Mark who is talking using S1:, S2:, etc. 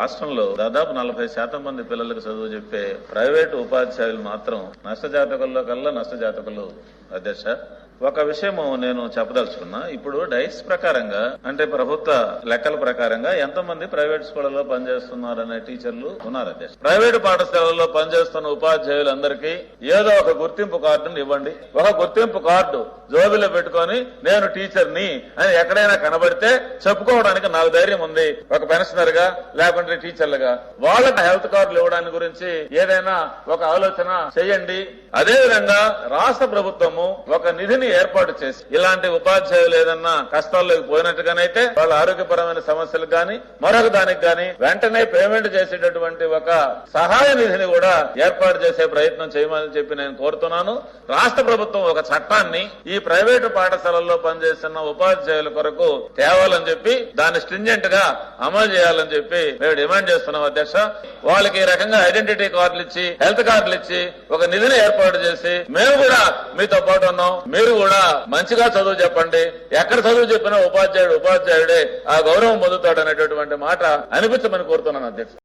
S1: రాష్ట్రంలో దాదాపు నలభై శాతం మంది పిల్లలకు చదువు చెప్పే ప్రైవేటు ఉపాధ్యాయులు మాత్రం నష్టజాతకుల్లో కల్లా నష్టజాతకులు అధ్యక్ష. ఒక విషయం నేను చెప్పదలుచుకున్నా. ఇప్పుడు డైస్ ప్రకారంగా అంటే ప్రభుత్వ లెక్కల ప్రకారంగా ఎంతమంది ప్రైవేట్ స్కూళ్ళలో పనిచేస్తున్నారనే టీచర్లు ఉన్నారు అధ్యక్ష. ప్రైవేటు పాఠశాలల్లో పనిచేస్తున్న ఉపాధ్యాయులందరికీ ఏదో ఒక గుర్తింపు కార్డును ఇవ్వండి. ఒక గుర్తింపు కార్డు జోబిలో పెట్టుకొని నేను టీచర్ని అని ఎక్కడైనా కనబడితే చెప్పుకోవడానికి నాకు ధైర్యం ఉంది. ఒక పెన్షనర్గా లేకుంటే టీచర్లుగా వాళ్ళకి హెల్త్ కార్డులు ఇవ్వడానికి గురించి ఏదైనా ఒక ఆలోచన చేయండి. అదే విధంగా రాష్ట్ర ప్రభుత్వము ఒక నిధిని ఏర్పాటు చేసి ఇలాంటి ఉపాధ్యాయులు ఏదన్నా కష్టాల్లోకి పోయినట్టుగానైతే వాళ్ళ ఆరోగ్యపరమైన సమస్యలకు గాని మరొక దానికి గాని వెంటనే పేమెంట్ చేసేటటువంటి ఒక సహాయ నిధిని కూడా ఏర్పాటు చేసే ప్రయత్నం చేయమని చెప్పి నేను కోరుతున్నాను. రాష్ట్ర ప్రభుత్వం ఒక చట్టాన్ని ఈ ప్రైవేటు పాఠశాలల్లో పనిచేస్తున్న ఉపాధ్యాయుల కొరకు తేవాలని చెప్పి దాన్ని స్ట్రింజెంట్గా అమలు చేయాలని చెప్పి మేము డిమాండ్ చేస్తున్నాం అధ్యక్ష. వాళ్ళకి ఈ రకంగా ఐడెంటిటీ కార్డులు ఇచ్చి హెల్త్ కార్డులు ఇచ్చి ఒక నిధిని ఏర్పాటు చేసి మేము కూడా మీతో పాటు ఉన్నాం. మీరు కూడా మంచిగా చదువు చెప్పండి. ఎక్కడ చదువు చెప్పినా ఉపాధ్యాయుడు ఉపాధ్యాయుడే. ఆ గౌరవం పొందుతాడు అనేటటువంటి మాట అనిపించమని కోరుతున్నాను అధ్యక్ష.